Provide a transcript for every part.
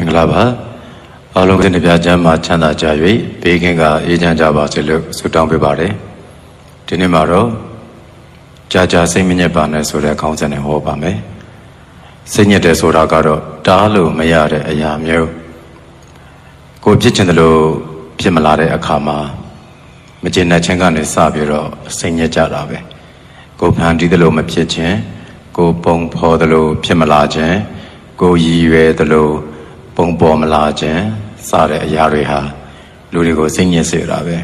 မင်္ဂလာပါအားလုံးကနေပြချမ်းမှာချမ်းသာကြ၍ဘေးကင်းကအေးချမ်းကြပါစေလို့ဆုတောင်းပေးပါတယ်ဒီနေ့မှာတော့ကြာကြာစိတ်မညစ်ပါနဲ့ဆိုတဲ့ခေါင်းစဉ်နဲ့ဟောပါမယ်စိတ်ညစ်တယ်ဆိုတာကတော့တားလို့မရတဲ့အရာမျိုးကိုဖြစ်ချင်တယ်လို့ဖြစ်မလာတဲ့အခါမှာမကျေနပ်ခြင်းကနေစပြီးတော့စိတ်ညစ်ကြတာပဲကိုဖန်တီးတယ်လို့မဖြစ်ခြင်းကိုပုံဖော်တယ်လို့ဖြစ်မလာခြင်းကိုရည်ရွယ်တယ်လို့ ပုံပေါ်မလာခြင်းစတဲ့အရာတွေဟာလူတွေကိုစိတ်ညစ်စေတာပဲ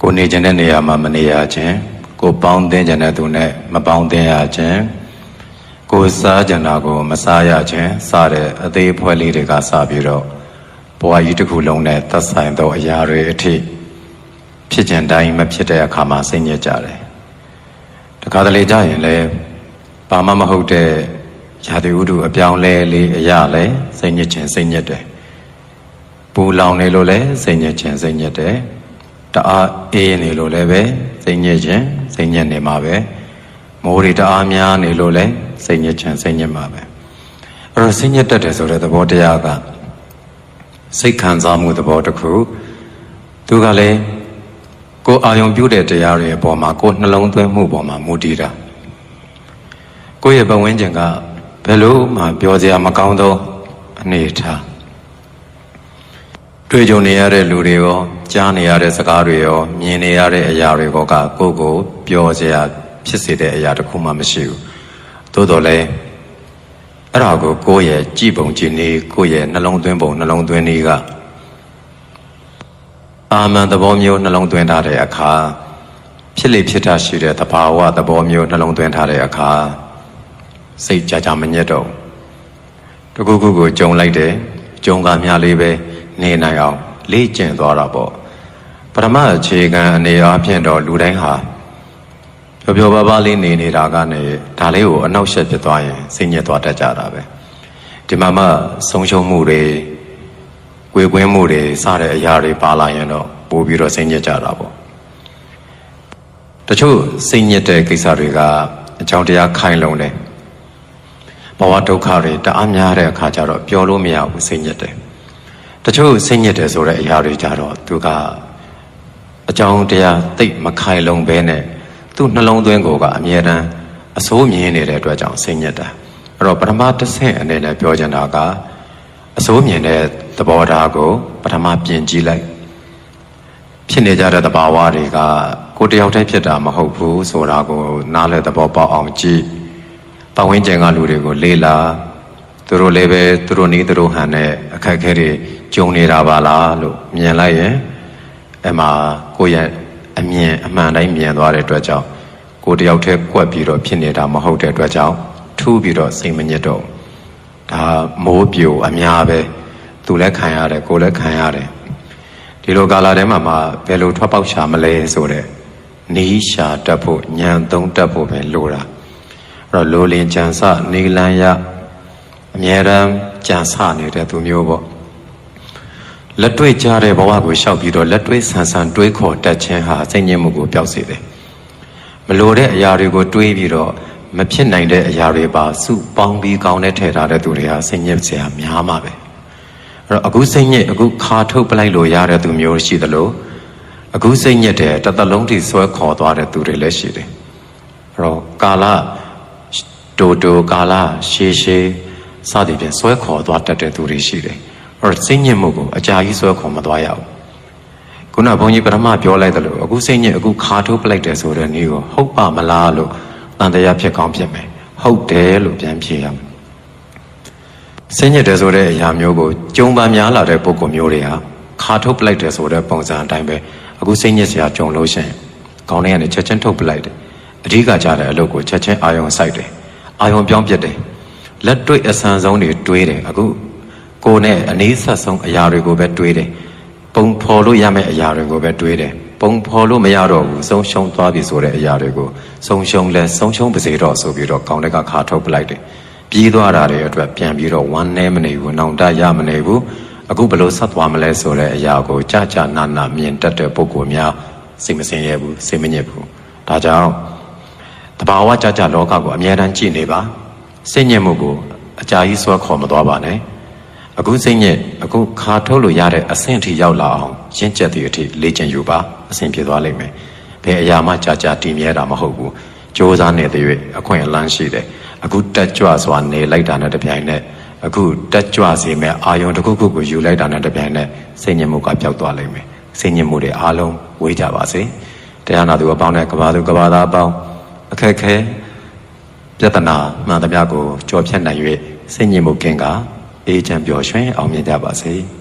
ကိုနေခြင်းတဲ့နေရာမှာမနေရခြင်းကိုပေါင်းသင်းခြင်းတဲ့သူနဲ့မပေါင်းသင်းရခြင်းကိုစားကြတာကိုမစားရခြင်းစတဲ့အသေးအဖွဲလေးတွေကစပြီးတော့ဘဝကြီးတစ်ခုလုံးနဲ့သက်ဆိုင်သောအရာတွေအထိဖြစ်ခြင်းတိုင်းမဖြစ်တဲ့အခါမှာစိတ်ညစ်ကြတယ်တခါတလေကြရင်လည်းဘာမှမဟုတ်တဲ့ ရာသီဥတုအပြောင်းလဲလေးအရာလဲစိတ်ညစ်ခြင်းစိတ်ညစ်တယ်ပူလောင်နေလို့လဲစိတ်ညစ်ခြင်းစိတ်ညစ်တယ်တအားအေးနေလို့လည်းပဲစိတ်ညစ်ခြင်းစိတ်ညစ်နေမှာပဲမိုးတွေတအားများနေလို့လဲစိတ်ညစ်ခြင်းစိတ်ညစ်မှာပဲအဲ့တော့စိတ်ညစ်တတ်တယ်ဆိုတဲ့သဘောတရားကစိတ်ခံစားမှုသဘောတစ်ခုသူကလည်းကိုယ်အာယုံပြုတဲ့တရားတွေအပေါ်မှာကိုယ်နှလုံးသွင်းမှုပေါ်မှာမူတည်တာကိုယ့်ရဲ့ပတ်ဝန်းကျင်က ဘယ်လို့မှပြောစရာမကောင်းသောအနေအထားတွေ့ကြုံနေရတဲ့လူတွေရောကြားနေရတဲ့စကားတွေရောမြင်နေရတဲ့အရာတွေကကိုယ့်ကိုပြောစရာဖြစ်စေတဲ့အရာတစ်ခုမှမရှိဘူးသို့တော်လည်းအဲ့ဒါကိုကိုယ့်ရဲ့ကြည်ပုံကြည်နေကိုယ့်ရဲ့နှလုံးသွင်းပုံနှလုံးသွင်းနည်းကအာမန်သဘောမျိုးနှလုံးသွင်းထားတဲ့အခါဖြစ်လေဖြစ်တာရှိတဲ့သဘာဝသဘောမျိုးနှလုံးသွင်းထားတဲ့အခါ စိတ်ကြကြမညစ်တော့တခုခုကိုကြုံလိုက်တယ်ကြုံကများလေးပဲနေနိုင်အောင်လေ့ကျင့်သွားတာပေါ့ပထမအခြေခံအနေအားဖြင့်တော့လူတိုင်းဟာပျော်ပျော်ပါးပါးလေးနေနေတာကနေဒါလေးကိုအနောက်ရှက်ဖြစ်သွားရင်စိတ်ညစ်သွားတတ်ကြတာပဲဒီမှာမှဆုံးရှုံးမှုတွေကိုယ်ကွင်းမှုတွေစတဲ့အရာတွေပါလာရင်တော့ပို့ပြီးတော့စိတ်ညစ်ကြတာပေါ့တချို့စိတ်ညစ်တဲ့ကိစ္စတွေကအကြောင်းတရားခိုင်လုံတယ် ဘဝဒုက္ခတွေတအားများတဲ့အခါကျတော့ပျော်လို့မရဘူးစိတ်ညစ်တယ်တချို့စိတ်ညစ်တယ်ဆိုတဲ့အရာတွေကြတော့သူကအကြောင်းတရားသိပ်မခိုင်လုံဘဲနဲ့သူ့နှလုံးသွင်းကိုကအမြဲတမ်းအစိုးမြင်နေတဲ့အတွက်ကြောင့်စိတ်ညစ်တာအဲ့တော့ပထမတစ်ဆင့်အနေနဲ့ပြောချင်တာကအစိုးမြင်တဲ့သဘောထားကိုပထမပြင်ကြည့်လိုက်ဖြစ်နေကြတဲ့သဘာဝတွေကကိုယ်တယောက်တည်းဖြစ်တာမဟုတ်ဘူးဆိုတာကိုနားလည်သဘောပေါက်အောင်ကြည့် ပတ်ဝန်းကျင်ကလူတွေကိုလေးလာသူတို့လည်းပဲသူတို့နီးသူတို့ဟန်နဲ့အခက်အခဲတွေကြုံနေတာပါလားလို့မြင်လိုက်ရင်အမှကိုယ့်ရဲ့အမြင်အမှန်တိုင်းမြင်သွားတဲ့အတွက်ကြောင့်ကိုယ်တယောက်တည်းကွက်ပြီးတော့ဖြစ်နေတာမဟုတ်တဲ့အတွက်ကြောင့်ထူးပြီးတော့စိတ်မညစ်တော့ဒါမိုးပြိုအများပဲသူလည်းခံရတယ်ကိုယ်လည်းခံရတယ်ဒီလိုကာလထဲမှာမှဘယ်လိုထွက်ပေါက်ရှာမလဲဆိုတဲ့နီးရှာတတ်ဖို့ညံသုံးတတ်ဖို့ပဲလိုတာအဲ့ တော့လိုလင်ကြံစနေလန်းရအမြဲတမ်းကြံစနေတဲ့သူမျိုးပေါ့လက်တွေ့ကြတဲ့ဘဝကိုရှောက်ပြီးတော့လက်တွေ့ဆန်ဆန်တွေးခေါ်တတ်ခြင်းဟာစိတ်ညစ်မှုကိုပျောက်စေတယ်မလိုတဲ့အရာတွေကိုတွေးပြီးတော့မဖြစ်နိုင်တဲ့အရာတွေပါစုပေါင်းပြီးကောင်းတဲ့ထည့်ထားတဲ့သူတွေဟာစိတ်ညစ်စရာများမှာပဲအဲ့တော့အခုစိတ်ညစ်အခုခါထုတ်ပလိုက်လို့ရတဲ့သူမျိုးရှိသလိုအခုစိတ်ညစ်တဲ့တသက်လုံးထိဆွဲခေါ်သွားတဲ့သူတွေလည်းရှိတယ်အဲ့တော့ကာလ တိုတိုကာလရှည်ရှည်စသည်ဖြင့်ဆွဲခေါ်သွားတတ်တဲ့သူတွေရှိတယ်အဲ့တော့စိတ်ညစ်မှုကိုအကြာကြီးဆွဲခေါ်မသွားရဘူးခုနဘုန်းကြီးပထမပြောလိုက်တယ်လို့အခုစိတ်ညစ်အခုခါထုတ်ပလိုက်တယ်ဆိုတဲ့နည်းကိုဟုတ်ပါမလားလို့တန်တရားဖြစ်ကောင်းဖြစ်မယ်ဟုတ်တယ်လို့ပြန်ဖြေရမယ်စိတ်ညစ်တယ်ဆိုတဲ့အရာမျိုးကိုကြုံပါများလာတဲ့ပုံကမျိုးတွေဟာခါထုတ်ပလိုက်တယ်ဆိုတဲ့ပုံစံအတိုင်းပဲအခုစိတ်ညစ်စရာကြုံလို့ရှိရင်ခေါင်းထဲကနေချက်ချင်းထုတ်ပလိုက်တယ်အဓိကကြတဲ့အလုပ်ကိုချက်ချင်းအာယုံစိုက်တယ် အာယုံပြောင်းပြစ်တယ်လက်တွေ့အဆန်ဆုံးတွေတွေးတယ်အခုကိုယ်နဲ့အနည်းဆက်ဆုံးအရာတွေကိုပဲတွေးတယ်ပုံဖော်လို့ရမယ့်အရာတွေကိုပဲတွေးတယ်ပုံဖော်လို့မရတော့ဘူးဆုံးရှုံးသွားပြီဆိုတဲ့အရာတွေကိုဆုံးရှုံးလဲဆုံးရှုံးပါစေတော့ဆိုပြီးတော့ကောင်းတဲ့ကခါထုတ်ပလိုက်တယ်ပြီးသွားတာတွေအတွက်ပြန်ပြီးတော့ဝမ်းနည်းမနေဘူးနောင်တရမနေဘူးအခုဘလို့ဆက်သွားမလဲဆိုတဲ့အရာကိုကြာကြာနာနာမြင်တတ်တဲ့ပုဂ္ဂိုလ်များစိတ်မစင်ရဘူးစိတ်မညစ်ဘူးဒါကြောင့် တဘာဝကြာကြာလောကကိုအမြဲတမ်းကြည့်နေပါစိတ်ညစ်မှုကိုအကြာကြီးဆွဲခေါ်မသွားပါနဲ့အခုစိတ်ညစ်အခုခါထုတ်လို့ရတဲ့အဆင့်အထိရောက်လာအောင်ရင့်ကျက်သည့်အထိလေ့ကျင့်ယူပါအဆင်ပြေသွားလိမ့်မယ်ဘယ်အရာမှကြာကြာတည်မြဲတာမဟုတ်ဘူးစ조사နေတဲ့၍အခွင့်အလမ်းရှိတယ်အခုတက်ကြွစွာနေလိုက်တာနဲ့တပြိုင်နက်အခုတက်ကြွစေမဲ့အာယုံတစ်ခုခုကိုယူလိုက်တာနဲ့တပြိုင်နက်စိတ်ညစ်မှုကပျောက်သွားလိမ့်မယ်စိတ်ညစ်မှုတွေအားလုံးဝေးကြပါစေတရားနာသူအပေါင်းနဲ့ကဘာသူကဘာသားအပေါင်း အခက်ခဲပြဿနာမှန်သမျှကိုကြော်ဖြတ်နိုင်၍စိတ်ညစ်မှုကင်းကအေးချမ်းပျော်ရွှင်အောင်မြင်ကြပါစေ။